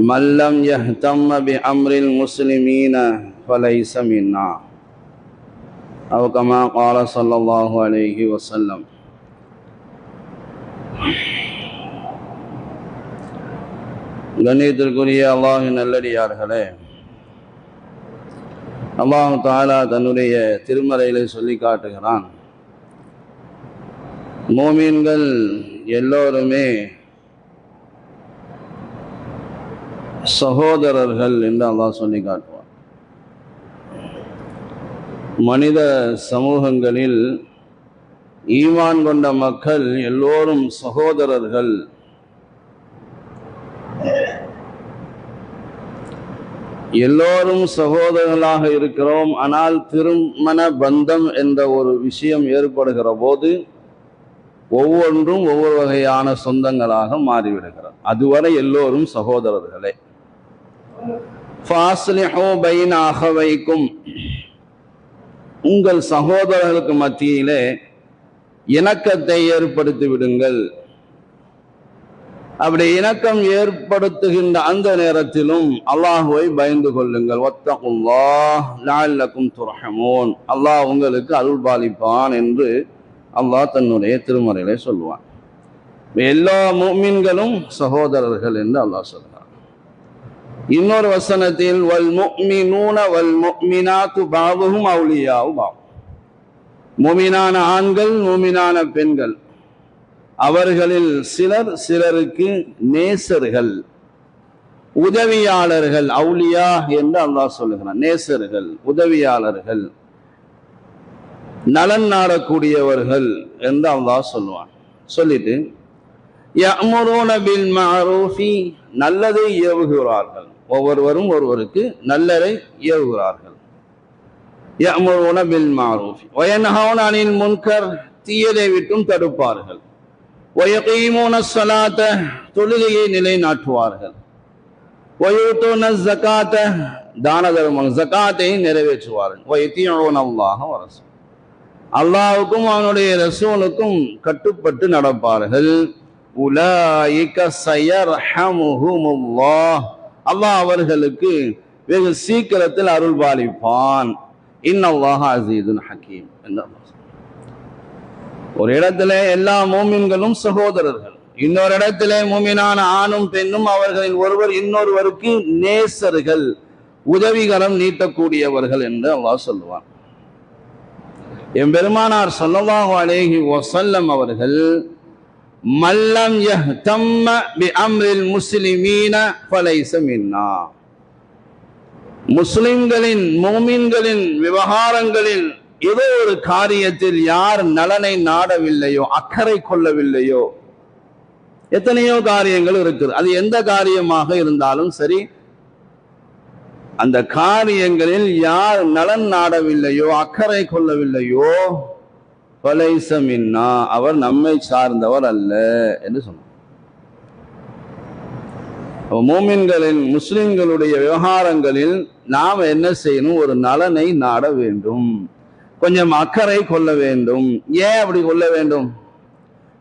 من لم يهتم بأمر المسلمين فليس منا أو كما قال صلى الله عليه وسلم கண்ணியத்திற்குரிய அல்லாஹின் நல்லடியார்களே அல்லாஹு தாலா தன்னுடைய திருமறையிலே சொல்லி காட்டுகிறான் மோமீன்கள் எல்லோருமே சகோதரர்கள் என்று அல்லாஹ் சொல்லி காட்டுவார் மனித சமூகங்களில் ஈமான் கொண்ட மக்கள் எல்லோரும் சகோதரர்கள். எல்லோரும் சகோதரர்களாக இருக்கிறோம் ஆனால் திருமண பந்தம் என்ற ஒரு விஷயம் ஏற்படுகிற போது ஒவ்வொன்றும் ஒவ்வொரு வகையான சொந்தங்களாக மாறிவிடுகிறது. அதுவரை எல்லோரும் சகோதரர்களே. ஃபாஸ்லிஹோ பைன் உங்கள் சகோதரர்களுக்கு மத்தியிலே இணக்கத்தை ஏற்படுத்தி விடுங்கள். அப்படி இணக்கம் ஏற்படுத்துகின்ற அந்த நேரத்திலும் அல்லாஹுவை பயந்து கொள்ளுங்கள். ஒத்தகுல்லாஹ் லால்லக்கும் துரஹமோன். அல்லாஹ் உங்களுக்கு அருள் பாலிப்பான் என்று அல்லாஹ் தன்னுடைய திருமறையிலே சொல்லுவான். எல்லா மீன்களும் சகோதரர்கள் என்று அல்லாஹ் சொல்லுவான். இன்னொரு வசனத்தில் வல் முக்மினூன வல் முக்மினாத்து பாவகும் அவுளியாவும் பாவம். முமினான ஆண்கள் முமினான பெண்கள். அவர்களில் சிலர் சிலருக்கு நேசர்கள். உதவியாளர்கள் அவுளியா என்று அல்லாஹ் சொல்லுகிறான். நேசர்கள் உதவியாளர்கள். நலன் நாடக்கூடியவர்கள் என்று அல்லாஹ் சொல்லுவான். சொல்லிட்டு நல்லதை ஏவுகிறார்கள். ஒவ்வொருவரும் ஒருவருக்கு நல்லரை ஏவுகிறார்கள் யமுரூன பில் மஅரூஃபி வயன்ஹவுன அனில் முன்கர் தீயதை விட்டும் தடுப்பார்கள். ஒயகீமோன சலாத்த தொழுகையை நிலைநாட்டுவார்கள். வயூத்தூன ஜக்காத்த தான தர்மம் ஜகாத்தை நிறைவேற்றுவார்கள். வயத்தீஊன அல்லாஹ வரசூல் அல்லாஹ்வுக்கும் அவனுடைய ரசூலுக்கும் கட்டுப்பட்டு நடப்பார்கள். உலாயிக சயர்ஹமுஹுமுல்லாஹ். அல்லாஹ் அவர்களுக்கு வெகு சீக்கிரத்தில் அருள் பாலிப்பான். இன்னல்லாஹ அசீதுன் ஹக்கீம் என்று ஒரு இடத்துல எல்லா மூமின்களும் சகோதரர்கள் இன்னொரு இடத்துல மூமினான ஆணும் பெண்ணும் அவர்களின் ஒருவர் இன்னொருவருக்கு நேசர்கள் உதவிகரம் நீட்டக்கூடியவர்கள் என்று அல்லாஹ் சொல்லுவான். என் பெருமானார் சொல்லல்லாஹு அலேஹி வசல்லம் அவர்கள் மல்லம் யஹ்தம்ம பி அம்ரில் முஸ்லிமீன ஃபலைஸ மின்னா. முஸ்லிம்களின் மோமின்களின் விவகாரங்களில் ஏதோ ஒரு காரியத்தில் யார் நலனை நாடவில்லையோ அக்கறை கொள்ளவில்லையோ எத்தனையோ காரியங்கள் இருக்குது. அது எந்த காரியமாக இருந்தாலும் சரி அந்த காரியங்களில் யார் நலன் நாடவில்லையோ அக்கறை கொள்ளவில்லையோ பலைசமின்னா அவர் நம்மை சார்ந்தவர் அல்ல என்று சொன்னார். மூமின்களின் முஸ்லிம்களுடைய விவகாரங்களில் நாம் என்ன செய்யணும்? ஒரு நலனை நாட வேண்டும். கொஞ்சம் அக்கறை கொள்ள வேண்டும். ஏன் அப்படி கொள்ள வேண்டும்?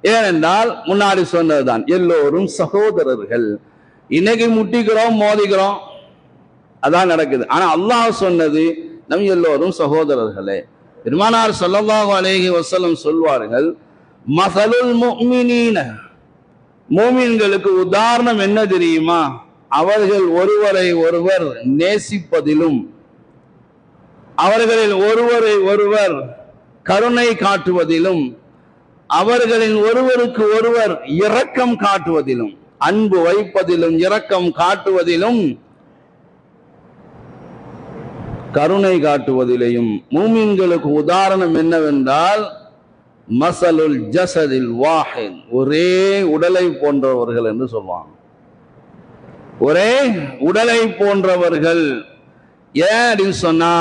ஏனென்றால் முன்னாடி சொன்னதுதான் எல்லோரும் சகோதரர்கள். இன்னைக்கு முட்டிக்கிறோம் மோதிக்கிறோம். அதான் நடக்குது. ஆனா அல்லாஹ் சொன்னது நம் எல்லோரும் சகோதரர்களே. பெருமானார் சொல்லல்லாஹு அலேஹி வசலம் சொல்வார்கள் மசலுல் முக்மினீன மூமின்களுக்கு உதாரணம் என்ன தெரியுமா? அவர்கள் ஒருவரை ஒருவர் நேசிப்பதிலும் அவர்களில் ஒருவரை ஒருவர் கருணை காட்டுவதிலும் அவர்களின் ஒருவருக்கு ஒருவர் இரக்கம் காட்டுவதிலும் அன்பு வைப்பதிலும் இரக்கம் காட்டுவதிலும் கருணை காட்டுவதிலையும் மூமின்களுக்கு உதாரணம் என்னவென்றால் மசலுல் ஜசதில் வாஹின் ஒரே உடலை போன்றவர்கள் என்று சொல்லுவாங்க ஒரே உடலை போன்றவர்கள் ஏன் அப்படின்னு சொன்னா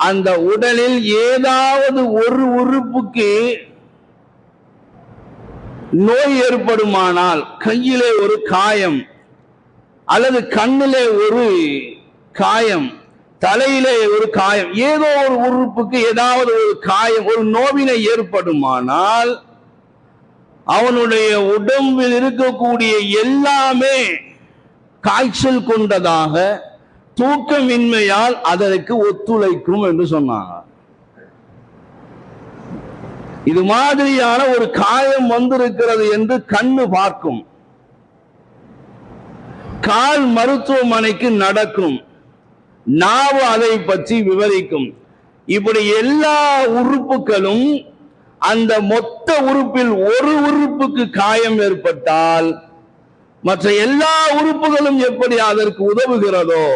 அந்த உடலில் ஏதாவது ஒரு உறுப்புக்கு நோய் ஏற்படுமானால் கையிலே ஒரு காயம் அல்லது கண்ணிலே ஒரு காயம் தலையிலே ஒரு காயம். ஏதோ ஒரு உறுப்புக்கு ஏதாவது ஒரு காயம் ஒரு நோவினை ஏற்படுமானால் அவனுடைய உடம்பில் இருக்கக்கூடிய எல்லாமே காய்ச்சல் கொண்டதாக தூக்கமின்மையால் அதற்கு ஒத்துழைக்கும் என்று சொன்னாங்க. இது மாதிரியான ஒரு காயம் வந்திருக்கிறது என்று கண்ணு பார்க்கும். கால் மருத்துவமனைக்கு நடக்கும். நாவு அதை பற்றி விவரிக்கும். இப்படி எல்லா உறுப்புகளும் அந்த மொத்த உறுப்பில் ஒரு உறுப்புக்கு காயம் ஏற்பட்டால் மற்ற எல்லா உறுப்புகளும் எப்படி அதற்கு உதவுகிறதோ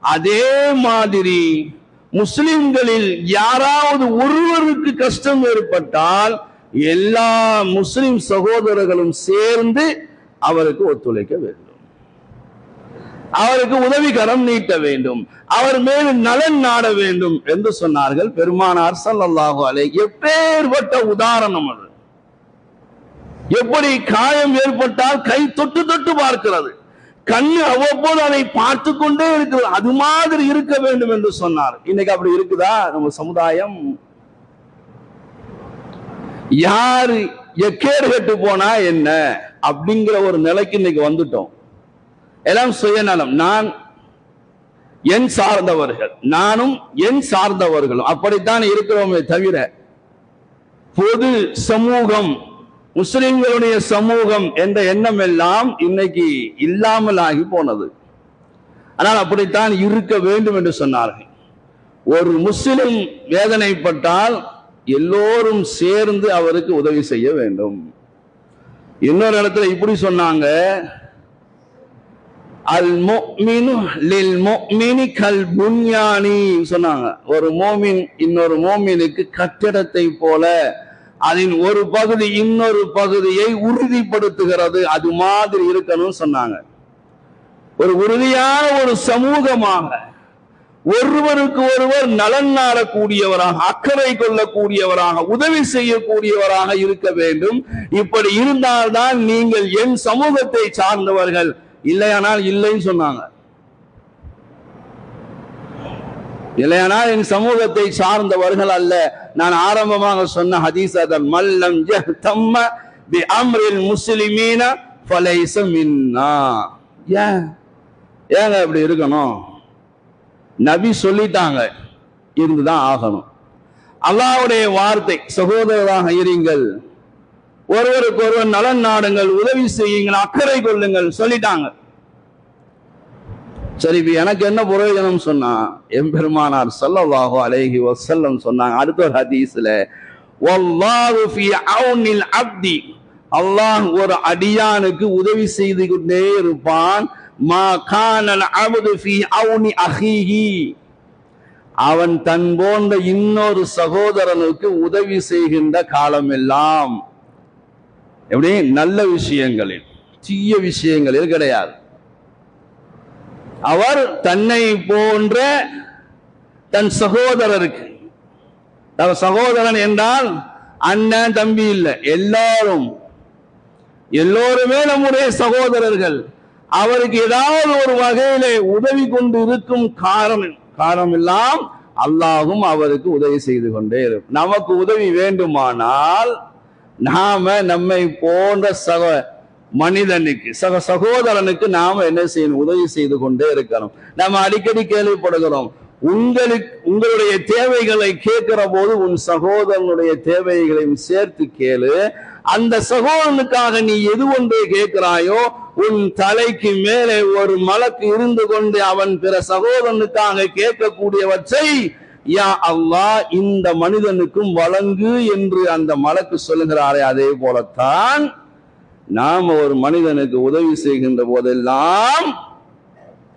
அதே மாதிரி முஸ்லிம்களில் யாராவது ஒருவருக்கு கஷ்டம் ஏற்பட்டால் எல்லா முஸ்லிம் சகோதரர்களும் சேர்ந்து அவருக்கு ஒத்துழைக்க வேண்டும். அவருக்கு உதவிகரம் நீட்ட வேண்டும். அவர் மேல் நலன் நாட வேண்டும் என்று சொன்னார்கள். பெருமானார் சல்லாஹு அலைஹி எப்பேற்பட்ட உதாரணம் அது. எப்படி காயம் ஏற்பட்டால் கை தொட்டு தொட்டு பார்க்கிறது. கண்ணு அவ்வப்போது அதை பார்த்து கொண்டே இருக்கிறது. அது மாதிரி இருக்க வேண்டும் என்று சொன்னார். இன்னைக்கு அப்படி இருக்குதா? நம்ம சமுதாயம். யாரு எக்கேடு கட்டு போனா என்ன? அப்படிங்கிற ஒரு நிலைக்கு இன்னைக்கு வந்துட்டோம். எல்லாம் சுயநலம். நான் என் சார்ந்தவர்கள். நானும் என் சார்ந்தவர்களும். அப்படித்தான் இருக்கிறோமே தவிர பொது சமூகம் முஸ்லிம்களுடைய சமூகம் என்ற எண்ணம் எல்லாம் இன்னைக்கு இல்லாமல் ஆகி போனது. ஆனால் அப்படித்தான் இருக்க வேண்டும் என்று சொன்னார்கள். ஒரு முஸ்லிம் வேதனைப்பட்டால் எல்லோரும் சேர்ந்து அவருக்கு உதவி செய்ய வேண்டும். இன்னொரு இடத்துல இப்படி சொன்னாங்க அல் மோமினு லில் மோமினி கல் புன்யானி சொன்னாங்க. ஒரு மோமின் இன்னொரு மோமினுக்கு கட்டிடத்தை போல அதன் ஒரு பகுதி இன்னொரு பகுதியை உறுதிப்படுத்துகிறது அது மாதிரி இருக்கணும்னு சொன்னாங்க. ஒரு உறுதியான ஒரு சமூகமாக ஒருவருக்கு ஒருவர் நலன் நாடக்கூடியவராக அக்கறை கொள்ளக்கூடியவராக உதவி செய்யக்கூடியவராக இருக்க வேண்டும். இப்படி இருந்தால்தான் நீங்கள் என் சமூகத்தை சார்ந்தவர்கள். இல்லையானால் இல்லைன்னு சொன்னாங்க. இல்லையானால் என் சமூகத்தை சார்ந்தவர்கள் அல்ல. நான் ஆரம்பமாக சொன்ன ஹதீஸ் அதன் மல்லம் தம்ம பி அம்ரில் முஸ்லிமீன பலைசம் இன்னா ஏன்? ஏங்க இப்படி இருக்கணும்? நபி சொல்லிட்டாங்க இருந்துதான் ஆகணும். அல்லாவுடைய வார்த்தை சகோதரராக இருங்கள். ஒருவருக்கு ஒருவர் நலன் நாடுங்கள் உதவி செய்யுங்கள் அக்கறை கொள்ளுங்கள் சொல்லிட்டாங்க. சரி இப்ப எனக்கு என்ன பிரயோஜனம் சொன்னா எம்பெருமானார் ஸல்லல்லாஹு அலைஹி வசல்லம் சொன்னாங்க அடுத்த ஒரு ஹதீஸ்ல அப்தி. அல்லாஹ் ஒரு அடியானுக்கு உதவி செய்து கொண்டே இருப்பான். மா கானல் அப்து அவுனி அஹீஹி. அவன் தன் போன்ற இன்னொரு சகோதரனுக்கு உதவி செய்கின்ற காலமெல்லாம் எப்படி? நல்ல விஷயங்களில். தீய விஷயங்களில் கிடையாது. அவர் தன்னை போன்ற தன் சகோதரருக்கு தன் சகோதரன் என்றால் அண்ணன் தம்பி இல்லை எல்லாரும். எல்லோருமே நம்முடைய சகோதரர்கள். அவருக்கு ஏதாவது ஒரு வகையிலே உதவி கொண்டு இருக்கும் காரணம் காரணம் எல்லாம் அல்லாஹும் அவருக்கு உதவி செய்து கொண்டே இருக்கும் நமக்கு உதவி வேண்டுமானால் நாம நம்மை போன்ற சக மனிதனுக்கு சக சகோதரனுக்கு நாம என்ன செய்யணும்? உதவி செய்து கொண்டே இருக்கணும். நம்ம அடிக்கடி கேள்விப்படுகிறோம். உங்களுக்கு உங்களுடைய தேவைகளை கேட்கிற போது உன் சகோதரனுடைய தேவைகளையும் சேர்த்து கேளு. அந்த சகோதரனுக்காக நீ எது ஒன்றை கேட்கிறாயோ உன் தலைக்கு மேலே ஒரு மலக்கு இருந்து கொண்டு அவன் பிற சகோதரனுக்காக கேட்கக்கூடியவற்றை யா அல்லாஹ் இந்த மனிதனுக்கும் வழங்கு என்று அந்த மலக்கு சொல்லுகிறாரே அதே போலத்தான் நாம் ஒரு மனிதனுக்கு உதவி செய்கின்ற போதெல்லாம்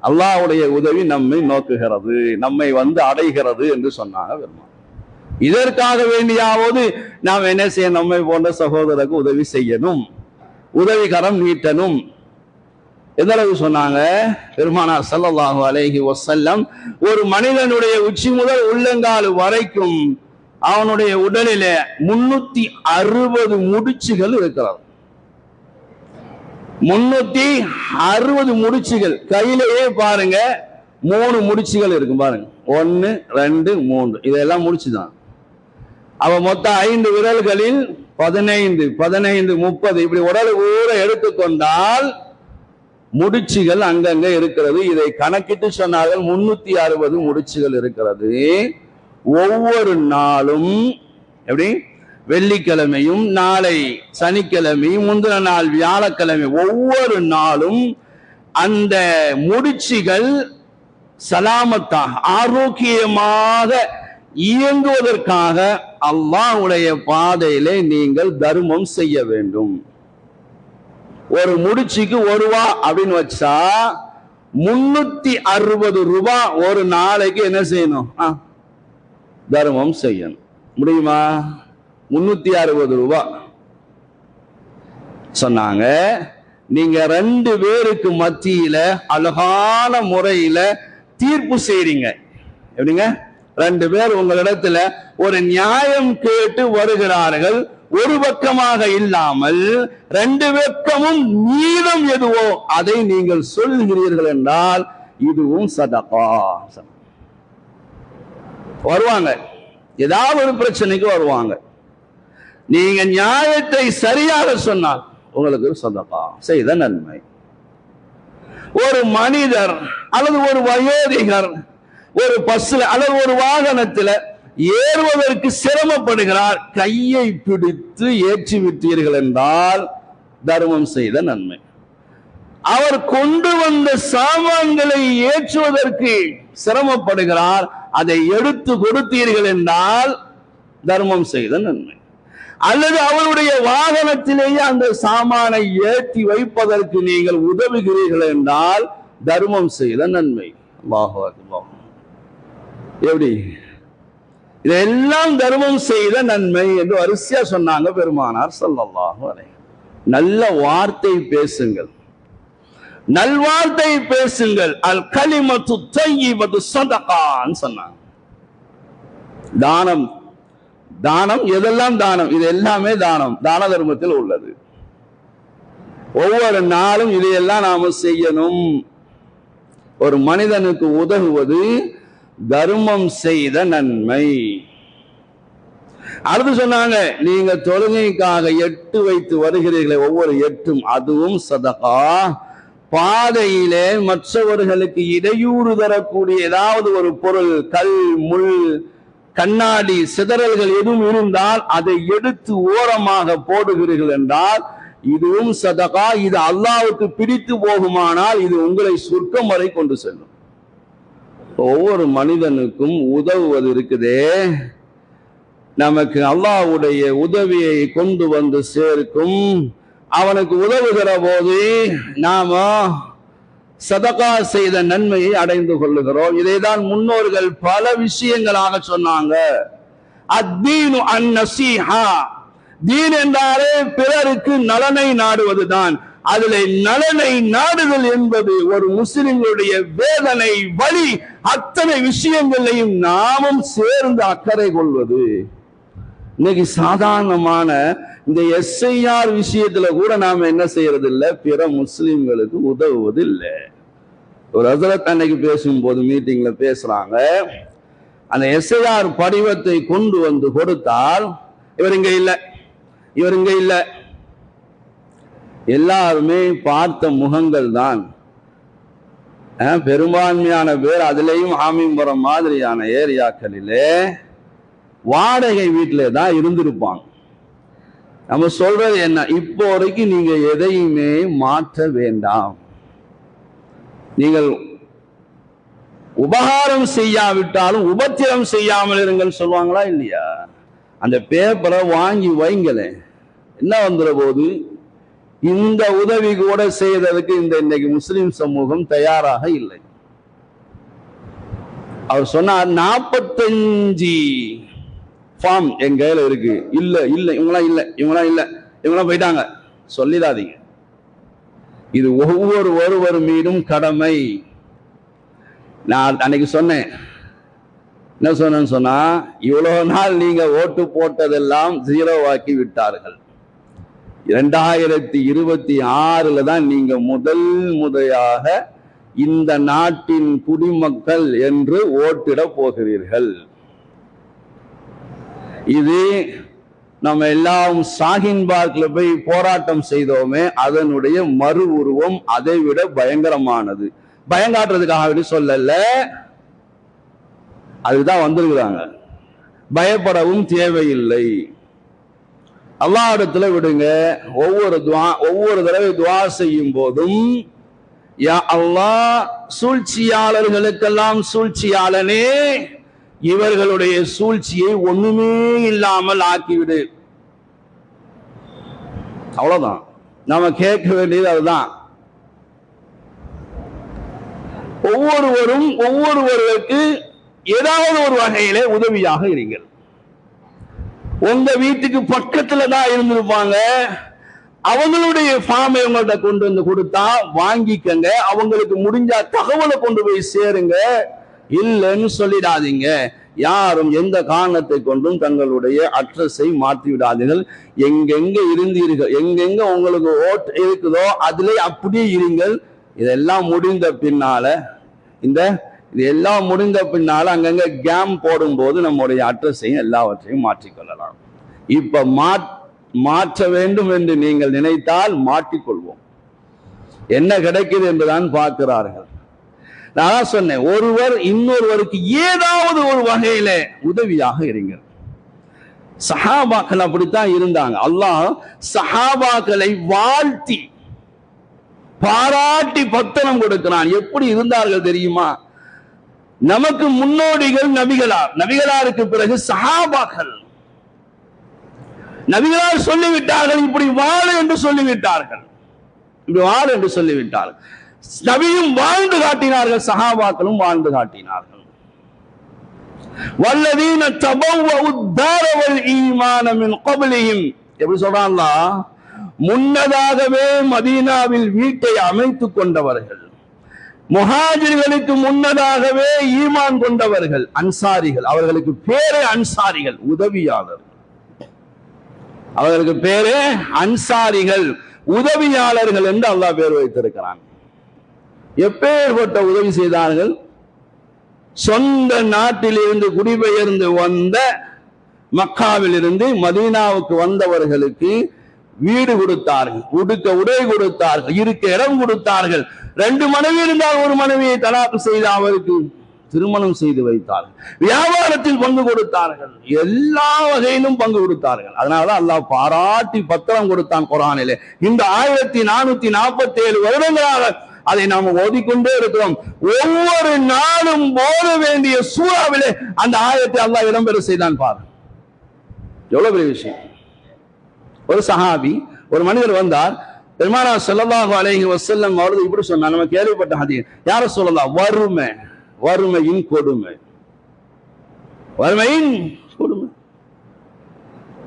அல்லாஹுடைய உதவி நம்மை நோக்குகிறது நம்மை வந்து அடைகிறது என்று சொன்னாங்க பெருமாள். இதற்காக வேண்டியாவது நாம் என்ன செய்ய நம்மை போன்ற சகோதரருக்கு உதவி செய்யணும் உதவிகரம் நீட்டணும். எந்த அளவு சொன்னாங்க? பெருமானார் ஸல்லல்லாஹு அலைஹி வஸல்லம் ஒரு மனிதனுடைய உச்சி முதல் உள்ளங்கால் வரைக்கும் அவனுடைய உடலில முன்னூத்தி அறுபது முடிச்சுகள் இருக்கிறது. முன்னூத்தி அறுபது முடிச்சுகள். கையிலேயே பாருங்க மூணு முடிச்சுகள் இருக்கும் பாருங்க. ஒன்னு ரெண்டு மூன்று. இதெல்லாம் முடிச்சுதான். அவ மொத்தம் ஐந்து விரல்களில் பதினைந்து பதினைந்து முப்பது இப்படி உடல் ஊற எடுத்துக்கொண்டால் முடிச்சுகள் அங்கங்க இருக்கிறது. இதை கணக்கிட்டு சொன்னார்கள் முன்னூத்தி அறுபது முடிச்சுகள் இருக்கிறது. ஒவ்வொரு நாளும் எப்படி? வெள்ளிக்கிழமையும் நாளை சனிக்கிழமையும் முந்தின நாள் வியாழக்கிழமை ஒவ்வொரு நாளும் அந்த முடிச்சுகள் சலாமத்தாக ஆரோக்கியமாக இயங்குவதற்காக அல்லாஹுடைய பாதையிலே நீங்கள் தர்மம் செய்ய வேண்டும். ஒரு முடிச்சுக்கு ஒரு ரூபா அப்படின்னு வச்சா முன்னூத்தி அறுபது ரூபாய் ஒரு நாளைக்கு என்ன செய்யணும்? ஆ, தர்மம் செய்யணும். முடியுமா? முன்னூத்தி அறுபது ரூபாய் சொன்னாங்க. நீங்க ரெண்டு பேருக்கு மத்தியில அழகான முறையில தீர்ப்பு செய்றீங்க. எப்படிங்க? ரெண்டு பேர் உங்களிடத்துல ஒரு நியாயம் கேட்டு வருகிறார்கள். ஒரு பக்கமாக இல்லாமல் ரெண்டு பக்கமும் மீதம் எதுவோ அதை நீங்கள் சொல்கிறீர்கள் என்றால் இதுவும் சதகா. வருவாங்க. ஏதாவது ஒரு பிரச்சனைக்கு வருவாங்க. நீங்க நியாயத்தை சரியாக சொன்னால் உங்களுக்கு சதகா. செய்த நன்மை. ஒரு மனிதர் அல்லது ஒரு வயோதிகர் ஒரு பஸ்ல அல்லது ஒரு வாகனத்தில் ஏறுவதற்கு சிரமப்படுகிறார் கையை பிடித்து ஏற்றி விட்டீர்கள் என்றால் தர்மம் செய்த நன்மை. அவர் கொண்டு வந்த சாமான்களை ஏற்றுவதற்கு சிரமப்படுகிறார் அதை எடுத்து கொடுத்தீர்கள் என்றால் தர்மம் செய்த நன்மை. அல்லது அவருடைய வாகனத்திலேயே அந்த சாமானை ஏற்றி வைப்பதற்கு நீங்கள் உதவுகிறீர்கள் என்றால் தர்மம் செய்த நன்மை. எப்படி? இதெல்லாம் தர்மம் செய்த நன்மை என்று வரிசையா சொன்னாங்க பெருமானார் ஸல்லல்லாஹு நல்ல வார்த்தை பேசுங்கள். நல்வார்த்தை பேசுங்கள். அல் கலிமத்து மது சதகான்னு சொன்னாங்க. தானம். தானம் எதெல்லாம் தானம்? இது எல்லாமே தானம். தான தர்மத்தில் உள்ளது. ஒவ்வொரு நாளும் இதையெல்லாம் நாம செய்யணும். ஒரு மனிதனுக்கு உதவுவது தர்மம் செய்த நன்மை. அடுத்து சொன்னாங்க நீங்க தொழுகைக்காக எட்டு வைத்து வருகிறீர்களே ஒவ்வொரு எட்டும் அதுவும் சதகா. பாதையிலே மற்றவர்களுக்கு இடையூறு தரக்கூடிய ஏதாவது ஒரு பொருள் கல் முள் கண்ணாடி சிதறல்கள் எதுவும் இருந்தால் அதை எடுத்து ஓரமாக போடுகிறீர்கள் என்றால் இதுவும் சதகா இது அல்லாவுக்கு பிடித்து போகுமானால் இது உங்களை சொர்க்கம் வரை கொண்டு செல்லும். ஒவ்வொரு மனிதனுக்கும் உதவுவது இருக்குதே. நமக்கு அல்லாவுடைய உதவியை கொண்டு வந்து சேர்க்கும். அவனுக்கு உதவுகிற போது நாம சதகா செய்த நன்மையை அடைந்து கொள்ளுகிறோம். இதைதான் முன்னோர்கள் பல விஷயங்களாக சொன்னாங்க. அத்தீனு அந்நசீஹா தீன் என்றாலே பிறருக்கு நலனை நாடுவதுதான். அதில் நலனை நாடுதல் என்பது ஒரு முஸ்லிம்களுடைய வேதனை வழி. அத்தனை விஷயங்களையும் நாமும் சேர்ந்து அக்கறை கொள்வது. இன்னைக்கு சாதாரணமான இந்த எஸ்ஐஆர் விஷயத்துல கூட நாம என்ன செய்யறது இல்லை பிற முஸ்லிம்களுக்கு உதவுவது இல்லை ஒரு ஹசரத் அன்னைக்கு பேசும்போது மீட்டிங்ல பேசுறாங்க. அந்த எஸ்ஐஆர் படிவத்தை கொண்டு வந்து கொடுத்தால் இவர் இங்க இல்லை. இவர் இங்க இல்லை. எல்லாருமே பார்த்த முகங்கள் தான். பெரும்பான்மையான பேர் அதுலயும் ஆமிம்பரம் மாதிரியான ஏரியாக்களிலே வாடகை வீட்டிலே தான் இருந்திருப்பாங்க. நம்ம சொல்றது என்ன? இப்போ வரைக்கும் நீங்க எதையுமே மாற்ற வேண்டாம். நீங்கள் உபகாரம் செய்யாவிட்டாலும் உபத்திரம் செய்யாமல் இருங்கள் சொல்லுவாங்களா இல்லையா? அந்த பேப்பரை வாங்கி வைங்களேன். என்ன வந்துடுற போது? இந்த உதவி கூட செய்ததுக்கு இந்த இன்னைக்கு முஸ்லிம் சமூகம் தயாராக இல்லை. அவர் சொன்னார் நாற்பத்தஞ்சு ஃபார்ம் என் கையில் இருக்கு. இல்ல இல்ல இவங்களாம் இல்ல இவங்களாம் இல்ல இவங்களாம் போயிட்டாங்க. சொல்லிடாதீங்க. இது ஒவ்வொரு ஒருவர் மீதும் கடமை. நான் அன்னைக்கு சொன்னேன். என்ன சொன்னேன்னு சொன்னா இவ்வளவு நாள் நீங்க ஓட்டு போட்டதெல்லாம் ஜீரோவாக்கி விட்டார்கள். இரண்டாயிரத்தி இருபத்தி ஆறுல தான் நீங்க முதல் முறையாக இந்த நாட்டின் குடிமக்கள் என்று ஓட்டிட போகிறீர்கள். இது நம்ம எல்லாம் ஷாஹின் பார்க்ல போய் போராட்டம் செய்தோமே அதனுடைய மறு உருவம் அதை விட பயங்கரமானது. பயங்காட்டுறதுக்காக வேண்டி சொல்லல. அதுதான் வந்திருக்கிறாங்க. பயப்படவும் தேவையில்லை. அல்லாஹ்விடத்துல விடுங்க. ஒவ்வொரு துவா ஒவ்வொரு தடவை துவா செய்யும் போதும் யா அல்லாஹ் சூழ்ச்சியாளர்களுக்கெல்லாம் சூழ்ச்சியாளனே இவர்களுடைய சூழ்ச்சியை ஒண்ணுமே இல்லாமல் ஆக்கிவிடு. அவ்வளவுதான். நாம கேட்க வேண்டியது அதுதான். ஒவ்வொருவரும் ஒவ்வொருவருக்கு ஏதாவது ஒரு வகையிலே உதவியாக இருங்கள். உங்க வீட்டுக்கு பக்கத்துல தான் இருந்திருப்பாங்க. அவங்களுடைய ஃபார்மை உங்கள்ட்ட கொண்டு வந்து கொடுத்தா வாங்கிக்கங்க. அவங்களுக்கு முடிஞ்சா தகவலை கொண்டு போய் சேருங்க. இல்லைன்னு சொல்லிடாதீங்க. யாரும் எந்த காரணத்தை கொண்டும் தங்களுடைய அட்ரஸை மாற்றி விடாதீர்கள். எங்கெங்க இருந்தீர்கள் எங்கெங்க உங்களுக்கு ஓட் இருக்குதோ அதிலே அப்படியே இருங்கள். இதெல்லாம் முடிந்த பின்னால இந்த இது எல்லாம் முடிந்த பின்னால் அங்கங்கே கேம் போடும்போது நம்முடைய அட்ரஸையும் எல்லாவற்றையும் மாற்றிக்கொள்ளலாம் இப்போ மா மாற்ற வேண்டும் என்று நீங்கள் நினைத்தால் மாற்றிக்கொள்வோம் என்ன கிடைக்குது என்றுதான் பார்க்கிறார்கள். நான் சொன்னேன் ஒருவர் இன்னொருவருக்கு ஏதாவது ஒரு வகையில உதவியாக இருங்க சஹாபாக்கள் அப்படித்தான் இருந்தாங்க. அல்லாஹ் சஹாபாக்களை வாழ்த்தி பாராட்டி பத்தனம் கொடுக்கிறான். எப்படி இருந்தார்கள் தெரியுமா? நமக்கு முன்னோடிகள் நபிகளார். நபிகளாருக்கு பிறகு சஹாபாக்கள். நபிகளார் சொல்லிவிட்டார்கள் இப்படி வாழு என்று சொல்லிவிட்டார்கள். இப்படி வாழு என்று சொல்லிவிட்டார்கள். நபியும் வாழ்ந்து காட்டினார்கள் சஹாபாக்களும் வாழ்ந்து காட்டினார்கள். வல்லதீன தபவ்வ ஈமானமின் கபலியும் எப்படி சொல்றான்ல முன்னதாகவே மதீனாவில் வீட்டை அமைத்துக் கொண்டவர்கள். முஹாஜிர்களுக்கு முன்னதாகவே ஈமான் கொண்டவர்கள் அன்சாரிகள். அவர்களுக்கு பேரே அன்சாரிகள் உதவியாளர். அவர்களுக்கு பேரே அன்சாரிகள் உதவியாளர்கள் என்று அல்லாஹ் பேர் வைத்திருக்கிறான். எப்பேற்பட்ட உதவி செய்தார்கள்? சொந்த நாட்டிலிருந்து குடிபெயர்ந்து வந்த மக்காவில் இருந்து மதீனாவுக்கு வந்தவர்களுக்கு வீடு கொடுத்தார்கள். உடுக்க உடை கொடுத்தார்கள். இருக்க இடம் கொடுத்தார்கள். ரெண்டு மனைவி இருந்தால் ஒரு மனைவியை தலாக்கு செய்து அவருக்கு திருமணம் செய்து வைத்தார்கள். வியாபாரத்தில் பங்கு கொடுத்தார்கள். எல்லா வகையிலும் பங்கு கொடுத்தார்கள். அதனால அல்லாஹ் பாராட்டி பத்திரம் கொடுத்தான் குரானிலே. இந்த ஆயிரத்தி நானூத்தி நாற்பத்தி ஏழு வருடங்களாக அதை நாம் ஓதிக்கொண்டே இருக்கிறோம். ஒவ்வொரு நாளும் ஓத வேண்டிய சூறாவிலே அந்த ஆயத்தை அல்லாஹ் இடம்பெற செய்தான் பாரு எவ்வளவு பெரிய விஷயம். ஒரு சஹாபி ஒரு மனிதர் வந்தார். பெருமானா ஸல்லல்லாஹு அலைங்க வசல்லம் அவர்கள் இப்படி சொன்னாங்க நம்ம கேள்விப்பட்ட ஹதீஸ். யார சொல்லலாம் வறுமை வறுமையின் கொடுமை. வறுமையின் கொடுமை.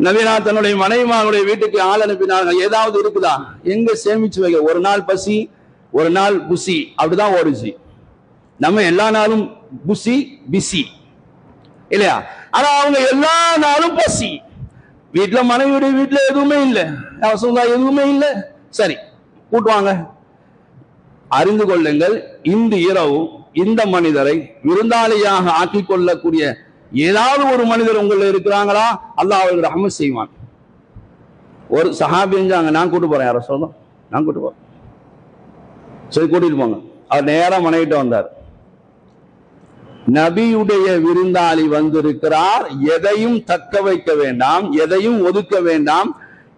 நவீனா தன்னுடைய மனைவிமாருடைய வீட்டுக்கு ஆள் அனுப்பினார்கள். ஏதாவது இருக்குதா? எங்க சேமிச்சு வைக்க? ஒரு நாள் பசி ஒரு நாள் புசி. அப்படிதான் ஓடுச்சு. நம்ம எல்லா நாளும் புசி பிசி. இல்லையா? ஆனா அவங்க எல்லா நாளும் பசி. வீட்டுல மனைவியுடைய வீட்டுல எதுவுமே இல்லை. அவசரம் எதுவுமே இல்லை. சரி கூட்டுவாங்க அறிந்து கொள்ளுங்கள் இந்த இரவு இந்த மனிதரை விருந்தாளியாக ஆக்கிக் கொள்ளக்கூடிய ஏதாவது ஒரு மனிதர் உங்களில் இருக்கிறாங்களா? அல்ல அவர்கள் ரஹமத் செய்வான். ஒரு சஹாபி நான் கூட்டு போறேன் யாரோ சொல்லும் நான் கூட்டு போறேன் சரி கூட்டிட்டு போங்க. அவர் நேரம் மனைவிட்ட வந்தார். நபியுடைய விருந்தாளி வந்திருக்கிறார் எதையும் தக்க வைக்க வேண்டாம் எதையும் ஒதுக்க வேண்டாம்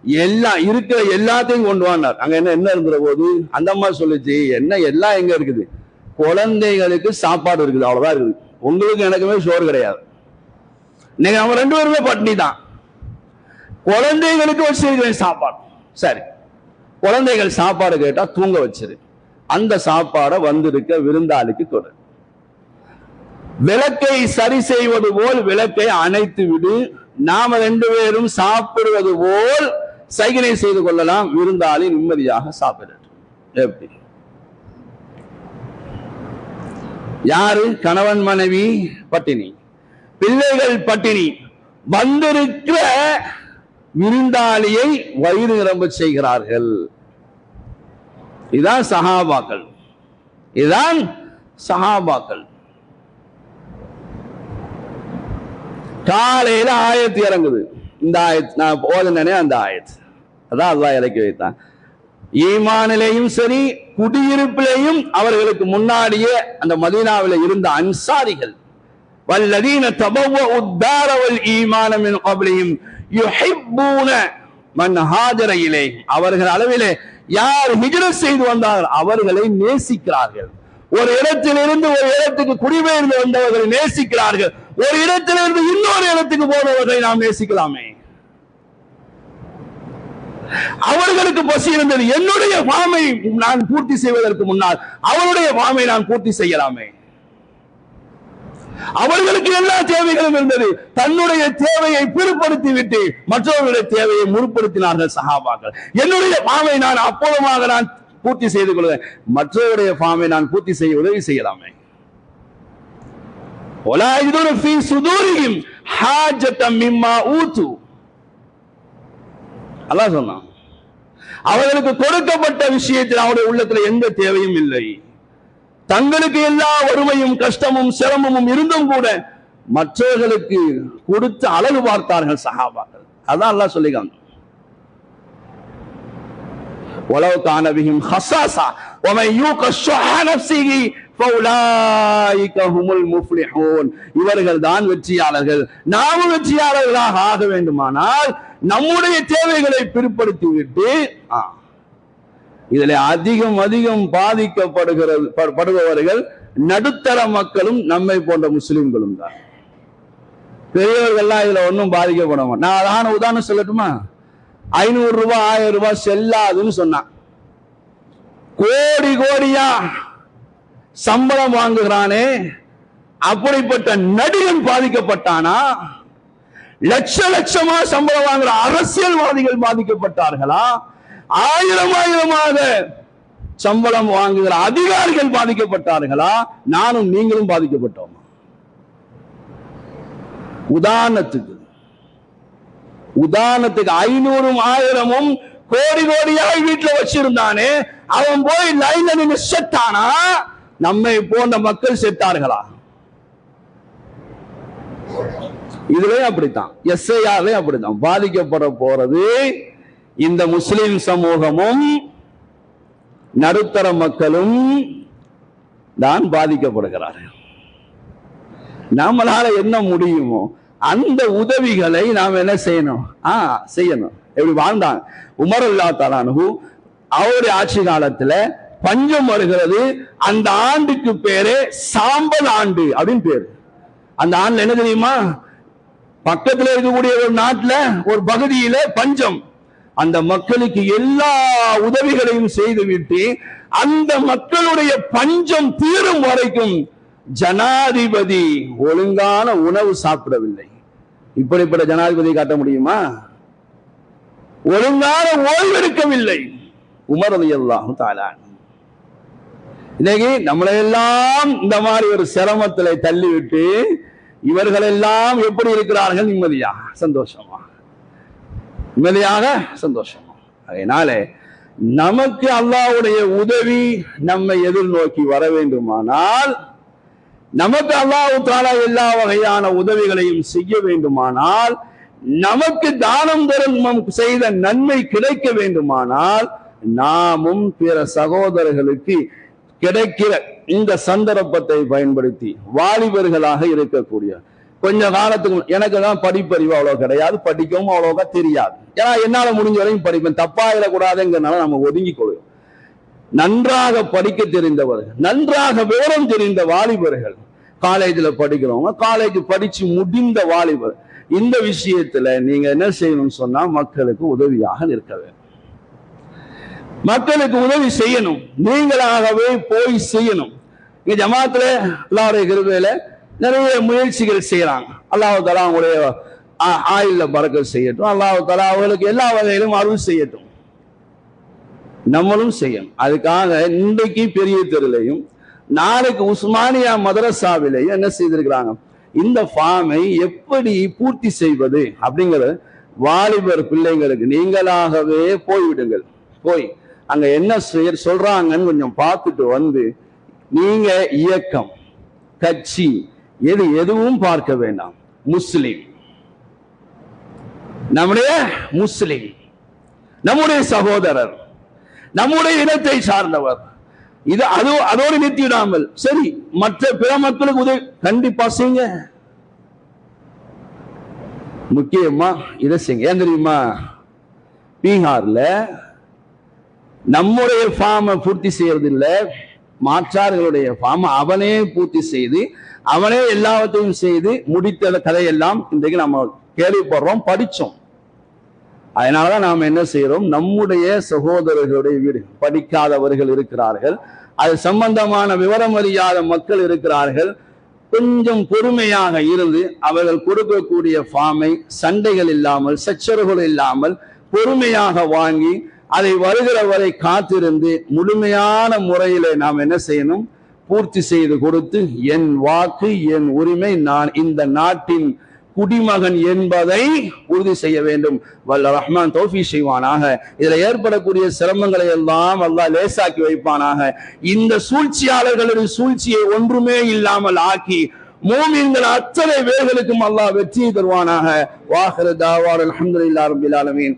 எல்லாம் இருக்கிற எல்லாத்தையும் கொண்டு வந்தார் அங்க என்ன என்ன இருந்துற போது? அந்த அம்மா சொல்லுச்சு என்ன எல்லாம் எங்க இருக்குது? குழந்தைகளுக்கு சாப்பாடு இருக்குது அவ்வளவுதான் இருக்குது. உங்களுக்கு எனக்குமே சோறு கிடையாது. நீங்க அவங்க ரெண்டு பேருமே பட்னி தான். குழந்தைகளுக்கு வச்சிருக்கிறேன் சாப்பாடு. சரி. குழந்தைகள் சாப்பாடு கேட்டா தூங்க வச்சிரு. அந்த சாப்பாடை வந்திருக்க விருந்தாளிக்கு கொடு. விளக்கை சரி செய்வது போல் விளக்கை அணைத்து விடு. நாம ரெண்டு பேரும் சாப்பிடுவது போல் சைகனை செய்து கொள்ளலாம் விருந்தாளி நிம்மதியாக சாப்பிடட்டும். எப்படி? யாரு? கணவன் மனைவி பட்டினி. பிள்ளைகள் பட்டினி. வந்திருக்கிற விருந்தாளியை வயிறு நிரம்ப செய்கிறார்கள். இதான் சஹாபாக்கள் இதுதான் சஹாபாக்கள் காலையில ஆயத்து இறங்குது. இந்த ஆயத்து நான் போதனே அந்த ஆயத்து அதான் அல்லாஹ் இறக்கி வைத்தான் ஈமானிலேயும் சரி குடியிருப்பிலேயும் அவர்களுக்கு முன்னாடியே அந்த மதீனாவில் இருந்த அன்சாரிகள் والذين تبوأوا الدار والإيمان من قبلهم يحبون من هاجر إليه அவர்கள் அளவிலே யார் ஹிஜ்ரத் செய்து வந்தார்கள் அவர்களை நேசிக்கிறார்கள் ஒரு இடத்திலிருந்து ஒரு இடத்துக்கு குடிபெயர்ந்து வந்தவர்களை நேசிக்கிறார்கள் ஒரு இடத்திலிருந்து இன்னொரு இடத்துக்கு போனவர்களை நாம் நேசிக்கலாமே அவர்களுக்கு பசி இருந்தது. என்னுடைய வாமை நான் பூர்த்தி செய்வதற்கு முன்னால் அவருடைய வாமை நான் பூர்த்தி செய்யலாமே. அவர்களுக்கு எல்லா தேவைகளும் இருந்தது. தன்னுடைய தேவையை பிற்படுத்தி விட்டு மற்றவர்களுடைய தேவையை முற்படுத்தினார்கள் சகாபாக்கள். என்னுடைய பாமை நான் அப்போதமாக நான் பூர்த்தி செய்து கொள்வேன். மற்றவருடைய பாமை நான் பூர்த்தி செய்ய உதவி செய்யலாமே. ஒலா இதோட சுதூரியும் ஹாஜத்தம் மிம்மா ஊத்து. அல்லாஹ் சொன்னான். அவர்களுக்கு கொடுக்கப்பட்ட விஷயத்தில் அவருடைய உள்ளத்துல எந்த தேவையும் இல்லை. தங்களுக்கு எல்லா வறுமையும் கஷ்டமும் சிரமமும் இருந்தும் கூட மற்றவர்களுக்கு கொடுத்து அழகு பார்த்தார்கள் சகாபாக்கள் அதான் எல்லாம் சொல்லிக்காங்க உலவுக்கான விகிம் ஹசாசா உமை யூ கஷ்ட இவர்கள் தான் வெற்றியாளர்கள். நாமும் வெற்றியாளர்களாக ஆக வேண்டுமானால் நம்முடைய தேவைகளை பிற்படுத்திவிட்டு இதில் அதிகம் அதிகம் பாதிக்கப்படுகிற படுபவர்கள் நடுத்தர மக்களும் நம்மை போன்ற முஸ்லிம்களும் தான். பெரியவர்கள்லாம் இதுல ஒன்றும் பாதிக்கப்படாம நான் அதான உதாரணம் சொல்லட்டுமா? ஐநூறு ரூபாய் ஆயிரம் ரூபாய் செல்லாதுன்னு சொன்னான். கோடி கோடியா சம்பளம் வாங்குகிறானே அப்படிப்பட்ட நடிகன் பாதிக்கப்பட்டானா? லட்ச லட்சமா சம்பளம் வாங்குற அரசியல்வாதிகள் பாதிக்கப்பட்டார்களா? ஆயிரம் ஆயிரமாக சம்பளம் வாங்குகிற அதிகாரிகள் பாதிக்கப்பட்டார்களா? நானும் நீங்களும் பாதிக்கப்பட்டோம். உதாரணத்துக்கு உதாரணத்துக்கு ஐநூறும் ஆயிரமும் கோடி கோடியாய் வீட்டுல வச்சிருந்தானே அவன் போய் லைன்ல நின்று செட்டானா நம்மை போன்ற மக்கள் செத்தார்களா? இதுலயும் அப்படித்தான். எஸ்ஐஆர்லயும் அப்படித்தான். பாதிக்கப்பட போறது இந்த முஸ்லிம் சமூகமும் நடுத்தர மக்களும் தான் பாதிக்கப்படுகிறார்கள். நம்மளால என்ன முடியுமோ அந்த உதவிகளை நாம் என்ன செய்யணும்? ஆ செய்யணும். எப்படி வாழ்ந்தாங்க உமர் அல்லா தலானு அவருடைய ஆட்சி காலத்துல பஞ்சம் வருகிறது. அந்த ஆண்டுக்கு பேரு சாம்பல் ஆண்டு அப்படின்னு பேரு. அந்த ஆண்டுல என்ன தெரியுமா? பக்கத்துல இருக்கக்கூடிய ஒரு நாட்டுல ஒரு பகுதியில பஞ்சம். அந்த மக்களுக்கு எல்லா உதவிகளையும் செய்துவிட்டு அந்த மக்களுடைய பஞ்சம் தீரும் வரைக்கும் ஜனாதிபதி ஒழுங்கான உணவு சாப்பிடவில்லை. இப்படிப்பட்ட ஜனாதிபதி காட்ட முடியுமா? ஒழுங்கான ஓய்வெடுக்கவில்லை உமரது எல்லாம் தாலான் இன்னைக்கு நம்மளை எல்லாம் இந்த மாதிரி ஒரு சிரமத்துல தள்ளிவிட்டு இவர்கள் எல்லாம் எப்படி இருக்கிறார்கள்? நிம்மதியா சந்தோஷமா நிம்மதியாக சந்தோஷமா அதனால நமக்கு அல்லாஹ்வுடைய உதவி நம்மை எதிர்நோக்கி வர வேண்டுமானால் நமக்கு அல்லாஹ் தாலா எல்லா வகையான உதவிகளையும் செய்ய வேண்டுமானால் நமக்கு தானம் தர்மம் செய்த நன்மை கிடைக்க வேண்டுமானால் நாமும் பிற சகோதரர்களுக்கு கிடைக்கிற இந்த சந்தர்ப்பத்தை பயன்படுத்தி வாலிபர்களாக இருக்கக்கூடிய கொஞ்ச காலத்துக்கு எனக்கு தான் படிப்பறிவு அவ்வளோ கிடையாது படிக்கவும் அவ்வளோக்கா தெரியாது. ஏன்னா என்னால் முடிஞ்ச வரையும் படிப்பேன். தப்பாயிடக்கூடாதுங்கிறனால நம்ம ஒதுங்கி கொள்வோம் நன்றாக படிக்க தெரிந்தவர்கள் நன்றாக விவரம் தெரிந்த வாலிபர்கள் காலேஜில் படிக்கிறவங்க காலேஜ் படிச்சு முடிந்த வாலிபர் இந்த விஷயத்துல நீங்க என்ன செய்யணும்னு சொன்னா மக்களுக்கு உதவியாக இருக்க வேண்டும். மக்களுக்கு உதவி செய்யணும். நீங்களாகவே போய் செய்யணும். இங்க ஜமாத்துல அல்லாவுடைய கிருபையில நிறைய முயற்சிகள் செய்யறாங்க அல்லாஹ் தலா அவங்களுடைய ஆயுள்ல பறக்க செய்யட்டும். அல்லாஹ் தலா அவர்களுக்கு எல்லா வகையிலும் அருள் செய்யட்டும். நம்மளும் செய்யணும். அதுக்காக இன்றைக்கு பெரிய தெருலையும் நாளைக்கு உஸ்மானியா மதரசாவிலையும் என்ன செய்திருக்கிறாங்க? இந்த ஃபார்மை எப்படி பூர்த்தி செய்வது அப்படிங்கிற வாலிபர் பிள்ளைங்களுக்கு நீங்களாகவே போய்விடுங்கள். போய் அங்க என்ன செய்ய சொல்றாங்கன்னு கொஞ்சம் பார்த்துட்டு வந்து நீங்க இயக்கம் கட்சி எது எதுவும் பார்க்க வேண்டாம். முஸ்லிம். நம்முடைய முஸ்லிம். நம்முடைய சகோதரர். நம்முடைய இனத்தை சார்ந்தவர். இது அது அதோடு நிறுத்திவிடாமல். சரி மற்ற பிற மக்களுக்கு உதவி கண்டிப்பா செய்யுங்க. முக்கியமா இதை செய்யுங்க. ஏன் தெரியுமா? பீகார்ல நம்முடைய ஃபார்மை பூர்த்தி செய்யறதில்ல. மாற்றார்களுடைய ஃபார்ம் அவனே பூர்த்தி செய்து அவனே எல்லாவற்றையும் செய்து முடித்த கதையெல்லாம் இன்றைக்கு நம்ம கேள்விப்படுறோம் படித்தோம் அதனாலதான் நாம் என்ன செய்யறோம் நம்முடைய சகோதரர்களுடைய வீடு படிக்காதவர்கள் இருக்கிறார்கள். அது சம்பந்தமான விவரம் அறியாத மக்கள் இருக்கிறார்கள். கொஞ்சம் பொறுமையாக இருந்து அவர்கள் கொடுக்கக்கூடிய ஃபார்மை சண்டைகள் இல்லாமல் சச்சரவுகள் இல்லாமல் பொறுமையாக வாங்கி அதை வருகிற வரை காத்திருந்து முழுமையான முறையில நாம் என்ன செய்யணும்? பூர்த்தி செய்து கொடுத்து என் வாக்கு என் உரிமை நான் இந்த நாட்டின் குடிமகன் என்பதை உறுதி செய்ய வேண்டும். வல்ல ரஹ்மான் தோஃபி செய்வானாக. இதுல ஏற்படக்கூடிய சிரமங்களை எல்லாம் அல்லாஹ் லேசாக்கி வைப்பானாக. இந்த சூழ்ச்சியாளர்களின் சூழ்ச்சியை ஒன்றுமே இல்லாமல் ஆக்கி மூமின்கள் அத்தனை வேர்களுக்கும் அல்லாஹ் வெற்றியை தருவானாக. வாஹர் தாவார் அலமதுல்லா ரப்பில் ஆலமீன்.